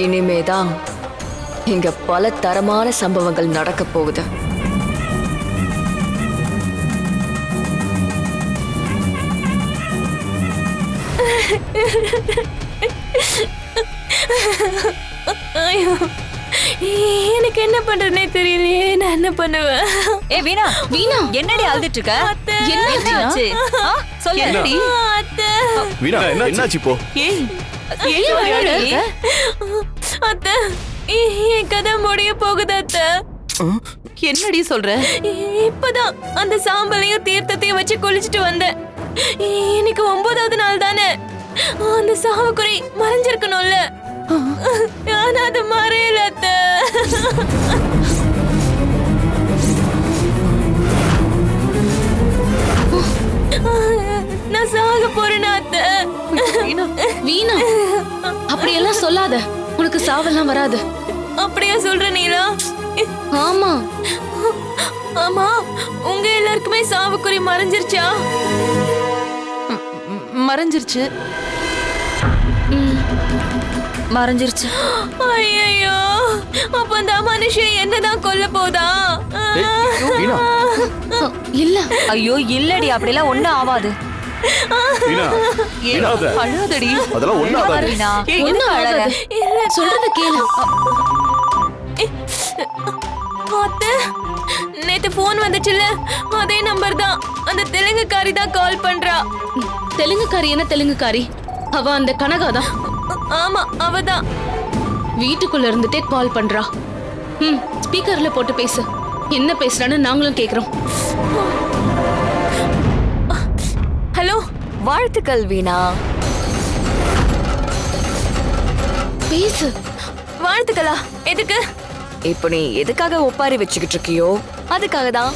இனிமேதான் இங்க பல தரமான சம்பவங்கள் நடக்க போகுது. ஐயோ எனக்கு என்ன பண்றதுனே தெரியலையே. நான் என்ன பண்ணுவேன்? ஏ வீணா வீணா? என்னடி அழுதுட்டு இருக்க அத்தை. என்னாச்சு ஆ, சொல்லு. என்னடி அத்தை. வீணா என்னாச்சு இப்போ? ஏய்? அத்தை என் கதை முடிய போகுது அத்தை. என்னடி சொல்ற? இப்பதான் அந்த சாம்பலையும் தீர்த்தத்தையும் வச்சு குளிச்சுட்டு வந்தேன். இன்னைக்கு ஒன்பதாவது நாள் தானே. அந்த சாவுக்குறை மறைஞ்சிருக்கணும்ல. ஆனா அது மறையல நான் சாக போறேன் அத்தை வீணா. அப்படியெல்லாம் சொல்லாத. உனக்கு சாவெல்லாம் வராது. அப்படியா சொல்ற நீலா? ஆமா. ஆமா உங்க எல்லாருக்குமே சாவுக்குறி மறைஞ்சிருச்சா? மறைஞ்சிருச்சு. மறைஞ்சிருச்சு. ஐயோ அப்ப அந்த மனுஷன் என்னதான் கொல்ல போதா? இல்ல. ஐயோ இல்லடி அப்படிலாம் ஒண்ணும் ஆவாது. அழுதடி. அதெல்லாம் ஆகாது. ஒண்ணும் அழற. சொல்றத கேளு. அத்தை நேத்து போன் வந்துச்சுல அதே நம்பர் தான். அந்த தெலுங்குக்காரி தான் கால் பண்றா. தெலுங்குக்காரி என்ன தெலுங்குக்காரி? அவ அந்த கனகாதான் ஆமா அவதான் வீட்டுக்குள்ள இருந்துட்டே கால் பண்றா. ம் ஸ்பீக்கர்ல போட்டு பேசு. என்ன பேசுறான்னு நாங்களும் கேக்குறோம். ஹலோ வாழ்த்துக்கள் வீணா. பேசு. வாழ்த்துக்களா எதுக்கு? இப்போ நீ எதுக்காக ஒப்பாரி வச்சுக்கிட்டு இருக்கியோ? அதுக்காக தான்.